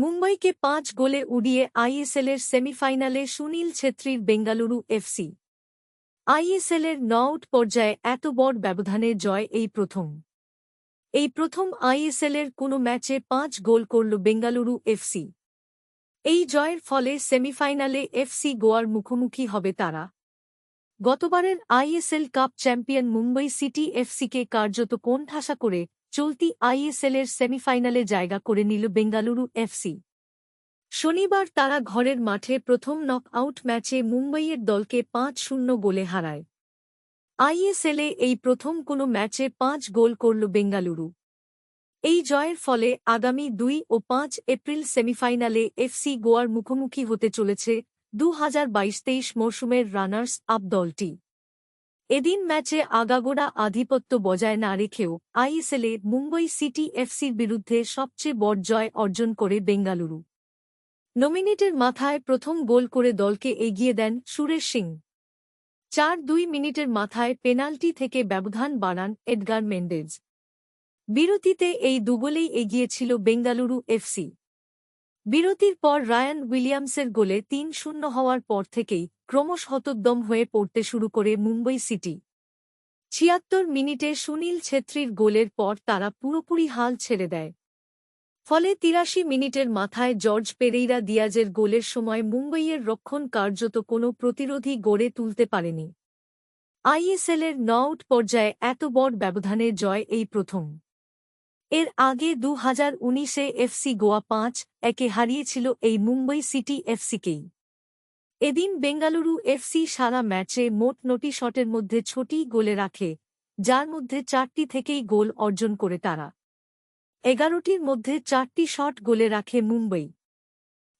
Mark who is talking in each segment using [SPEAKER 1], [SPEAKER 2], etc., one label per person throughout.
[SPEAKER 1] মুম্বাইকে পাঁচ গোলে উড়িয়ে আইএসএলের সেমিফাইনালে সুনীল ছেত্রীর বেঙ্গালুরু এফসি। আইএসএলের নআউট পর্যায়ে এত বড় ব্যবধানে জয় এই প্রথম। এই প্রথম আইএসএলের কোনো ম্যাচে পাঁচ গোল করল বেঙ্গালুরু এফসি। এই জয়ের ফলে সেমিফাইনালে এফসি গোয়ার মুখোমুখি হবে তারা। গতবারের ISL cup champion Mumbai City এফসিকে কার্যত কোণঠাসা করে চলতি আইএসএলের সেমিফাইনালে জায়গা করে নিল বেঙ্গালুরু এফসি। শনিবার তারা ঘরের মাঠে প্রথম নক আউট ম্যাচে মুম্বইয়ের দলকে পাঁচ শূন্য গোলে হারায়। আইএসএলে এই প্রথম কোনো ম্যাচে পাঁচ গোল করল বেঙ্গালুরু। এই জয়ের ফলে আগামী দুই ও পাঁচ এপ্রিল সেমিফাইনালে এফসি গোয়ার মুখোমুখি হতে চলেছে দু হাজার বাইশ তেইশ মরশুমের রানার্স আপ দলটি। এদিন ম্যাচে আগাগোড়া আধিপত্য বজায় না রেখেও আইএসএলে মুম্বই সিটি এফসির বিরুদ্ধে সবচেয়ে বড় জয় অর্জন করে বেঙ্গালুরু। নমিনেটের মাথায় প্রথম গোল করে দলকে এগিয়ে দেন সুরেশ সিং। চার দুই মিনিটের মাথায় পেনাল্টি থেকে ব্যবধান বাড়ান এডগার মেন্ডেজ। বিরতিতে এই দুগোলেই এগিয়েছিল বেঙ্গালুরু এফসি। বিরতির পর রায়ান উইলিয়ামসের গোলে তিন শূন্য হওয়ার পর থেকেই ক্রমশ হতোদ্যম হয়ে পড়তে শুরু করে মুম্বই সিটি। ছিয়াত্তর মিনিটে সুনীল ছেত্রীর গোলের পর তারা পুরোপুরি হাল ছেড়ে দেয়। ফলে তিরাশি মিনিটের মাথায় জর্জ পেরেইরা দিয়াজের গোলের সময় মুম্বইয়ের রক্ষণ কার্যত কোনো প্রতিরোধী গড়ে তুলতে পারেনি। আইএসএলের নআউট পর্যায়ে এত বড় ব্যবধানে জয় এই প্রথম। এর আগে দু হাজার উনিশে এফসি গোয়া পাঁচ একে হারিয়েছিল এই মুম্বই সিটি এফসিকেই। এদিন বেঙ্গালুরু এফসি সারা ম্যাচে মোট নটি শটের মধ্যে ছোটি গোলে রাখে, যার মধ্যে চারটি থেকেই গোল অর্জন করে তারা। এগারোটির মধ্যে চারটি শট গোলে রাখে মুম্বই।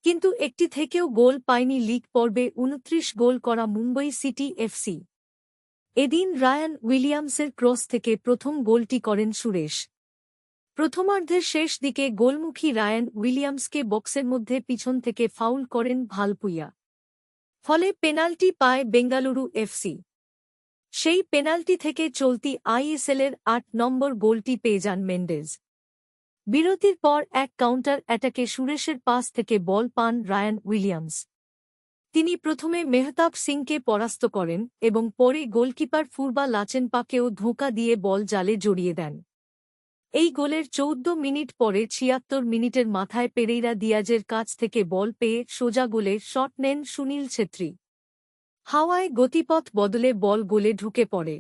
[SPEAKER 1] কিন্তু একটি থেকেও গোল পায়নি লিগ পর্বে উনত্রিশ গোল করা মুম্বই সিটি এফসি। এদিন রায়ান উইলিয়ামসের ক্রস থেকে প্রথম গোলটি করেন সুরেশ। প্রথমার্ধের শেষ দিকে গোলমুখী রায়ান উইলিয়ামসকে বক্সের মধ্যে পিছন থেকে ফাউল করেন ভালপুইয়া। ফলে পেনাল্টি পায় বেঙ্গালুরু এফসি সেই পেনাল্টি থেকে চলতি আইএসএলের আট নম্বর গোলটি পেয়ে যান মেন্ডেজ। বিরতির পর এক কাউন্টার অ্যাটাকে সুরেশের পাস থেকে বল পান রায়ান উইলিয়ামস। তিনি প্রথমে মেহতাব সিংকে পরাস্ত করেন এবং পরে গোলকিপার ফুরবা লাচেনপাকেও ধোঁকা দিয়ে বল জালে জড়িয়ে দেন। এই গোলের চৌদ্দ মিনিট পরে ছিয়াত্তর মিনিটের মাথায় পেরেইরা দিয়াজের কাছ থেকে বল পেয়ে সোজা গোলে শট নেন সুনীল ছেত্রী। হাওয়ায় গতিপথ বদলে বল গোলে ঢুকে পড়ে।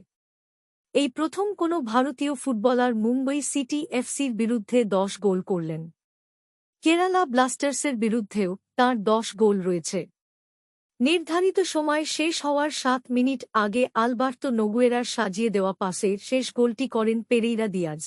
[SPEAKER 1] এই প্রথম কোনো ভারতীয় ফুটবলার মুম্বই সিটি এফসির বিরুদ্ধে দশ গোল করলেন। কেরালা ব্লাস্টার্সের বিরুদ্ধেও তার দশ গোল রয়েছে। নির্ধারিত সময় শেষ হওয়ার সাত মিনিট আগে আলবার্তো নগুয়েরার সাজিয়ে দেওয়া পাসে শেষ গোলটি করেন পেরেইরা দিয়াজ।